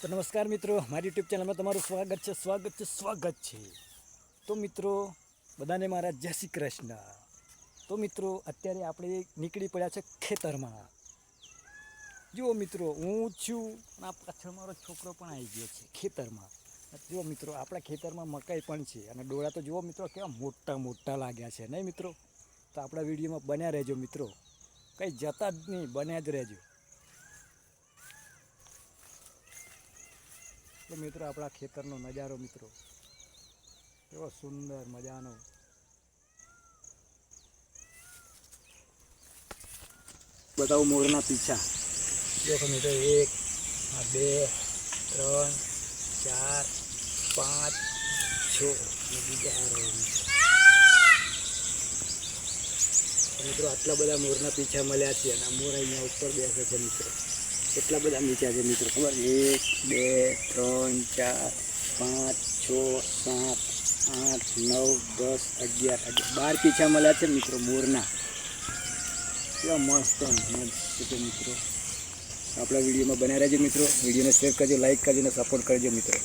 તો નમસ્કાર મિત્રો, મારી યુટ્યુબ ચેનલમાં તમારું સ્વાગત છે સ્વાગત છે સ્વાગત છે. તો મિત્રો, બધાને મારા જય શ્રી કૃષ્ણ. તો મિત્રો, અત્યારે આપણે નીકળી પડ્યા છે ખેતરમાં. જુઓ મિત્રો, હું છું આ પાછળ મારો છોકરો પણ આવી ગયો છે ખેતરમાં. જુઓ મિત્રો, આપણા ખેતરમાં મકાઈ પણ છે અને ડોળા તો જુઓ મિત્રો, કેવા મોટા મોટા લાગ્યા છે, નહીં મિત્રો? તો આપણા વિડીયોમાં બન્યા રહેજો મિત્રો. કંઈ જતા જ નહીં, બન્યા જ રહેજો. તો મિત્રો આપણા ખેતરનો નજારો મિત્રો. કેવો સુંદર મજાનો. બતાવું મોરના પીછા. દેખો મિત્રો, એક, આ બે, ત્રણ, ચાર, પાંચ, છ બીજા મિત્રો. આટલા બધા મોરના પીછા મળ્યા છે અને મોર અહીંયા ઉપર બેસે છે મિત્રો. કેટલા બધા મીઠા છે મિત્રો, ખબર? એક, બે, ત્રણ, ચાર, પાંચ, છ, સાત, આઠ, નવ, દસ, અગિયાર અગિયાર બાર પીછા મળ્યા છે મિત્રો મોરના. કેવા મસ્ત મસ્ત છે મિત્રો. આપણા વિડીયોમાં બનાવી રહેજો મિત્રો. વિડીયોને શેર કરજો લાઇક કરજો અને સપોર્ટ કરજો મિત્રો.